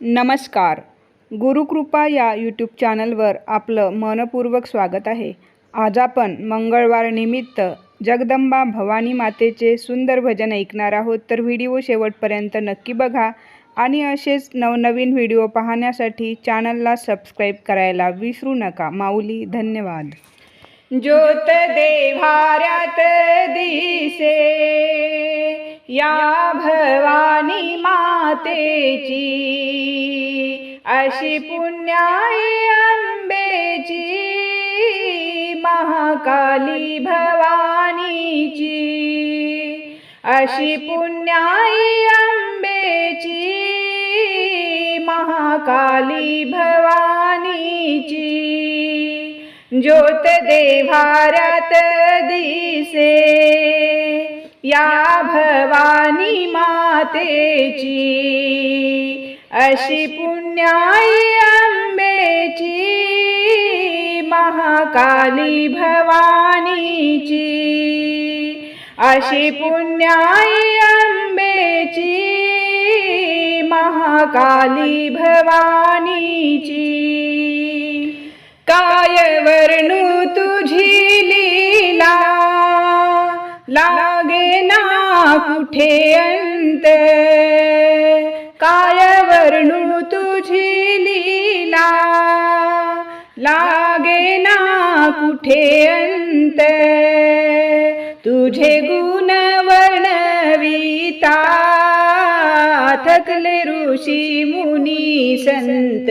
नमस्कार. गुरुकृपा या यूट्यूब चॅनलवर आपलं मनपूर्वक स्वागत आहे. आज आपण मंगळवार निमित्त जगदंबा भवानी मातेचे सुंदर भजन ऐकणार आहोत. तर व्हिडिओ शेवटपर्यंत नक्की बघा आणि असेच नवनवीन व्हिडिओ पाहण्यासाठी चॅनलला सबस्क्राईब करायला विसरू नका. माऊली धन्यवाद. ज्योत देवाऱ्यात दिसे या भवानी मातेची अशी पुण्याई अंबेची महाकाली भवानीची. अशी पुण्याई अंबेची महाकाली भवानीची. ज्योत देव्हाऱ्यात दिसे या भवानी मातेची अशी पुण्याई अंबेची महाकाली भवानीची अशी पुण्याई अंबेची महाकाली भवानीची. काय वर्णू तुझी लागे ना कुठे अंत काय वर्णू तुझी लीला. लागे ना कुठे अंत तुझे गुण वर्णविता. थकले ऋषी मुनी संत.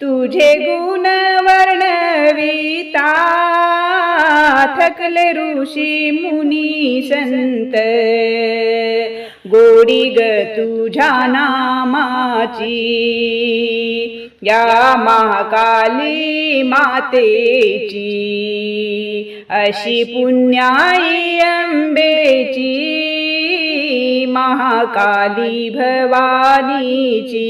तुझे गुण सकल ऋषी मुनी संत गोडी ग तुझ्या नामाची. या महाकाली मातेची अशी पुण्याई अंबेची महाकाली भवानीची.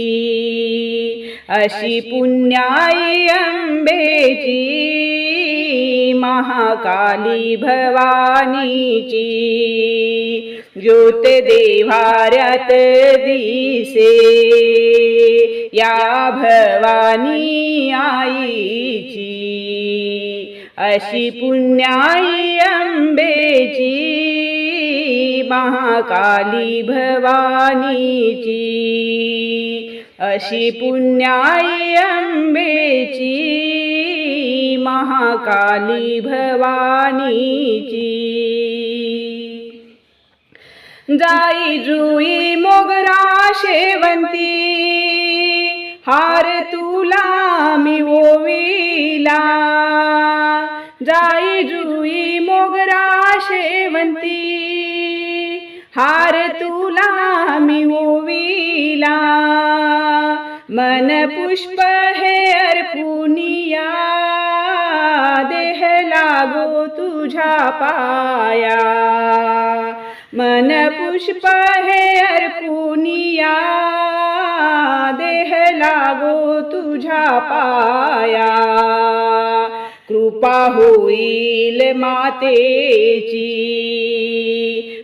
अशी पुण्याई अंबेची महाकाली भवानीची. ज्योत देव्हाऱ्यात दिसे. या भवानी आईची. अशी पुण्याई अंबेची महाकाली भवानीची. अशी पुण्याई अंबेची महाकाली भवानीची. जाई जुई मोगरा शेवंती हार तुला मी ओविला. जाई जुई मोगरा शेवंती हार तुला मी ओविला. मन पुष्प हे अर्पुन पाया. मन पुष्प हे अर्पुनिया. देह लागो तुझा पाया. कृपा होईल मातेची.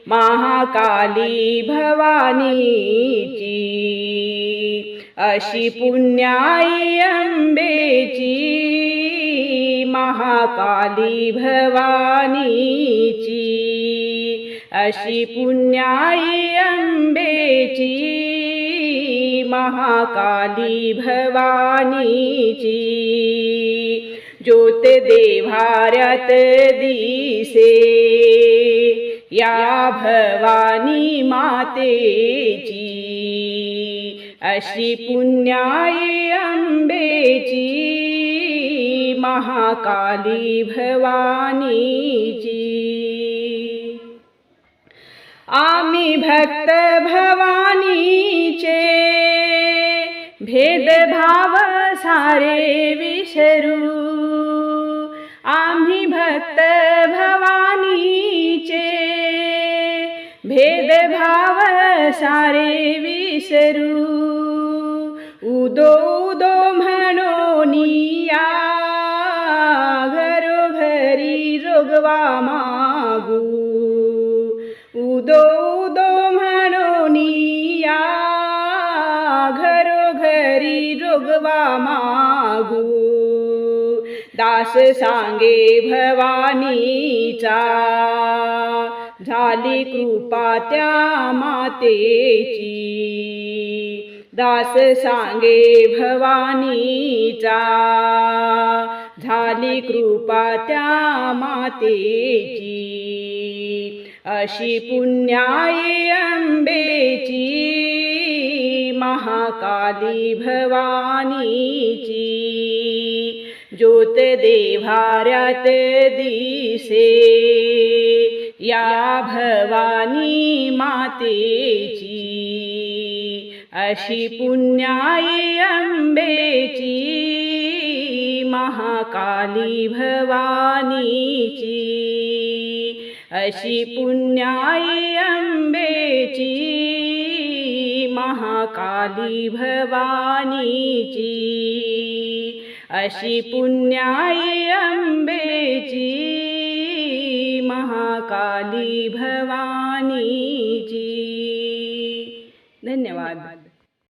महाकाली भवानीची. अशी पुण्याई अंबेची. महाकाली भवानीची अशी पुण्याई अंबेची महाकाली भवानीची. ज्योत देव्हाऱ्यात दिसे या भवानी मातेची अशी पुण्याई अंबे महाकाली भवानीची आम्ही भक्त भवानीचे भेदभाव सारे विसरू। आम्ही भक्त भवानीचे भेदभाव सारे विसरू। उदो उदो भोगवा मागू. उदो उदो म्हणून या हरी जोगवा मागू. दास सांगे भवानीचा झाली कृपा त्या मातेची. दास सांगे भवानीचा झाली कृपा त्या मातेची. अशी पुण्याई अंबेची महाकाली भवानीची. ज्योत देवाऱ्यात दिसे या भवानी मातेची. अशी पुण्याई अंबेची महाकाली भवानीची. अशी पुण्याई अंबेची महाकाली भवानीची. अशी पुण्याई अंबेची महाकाली भवानीची. धन्यवाद.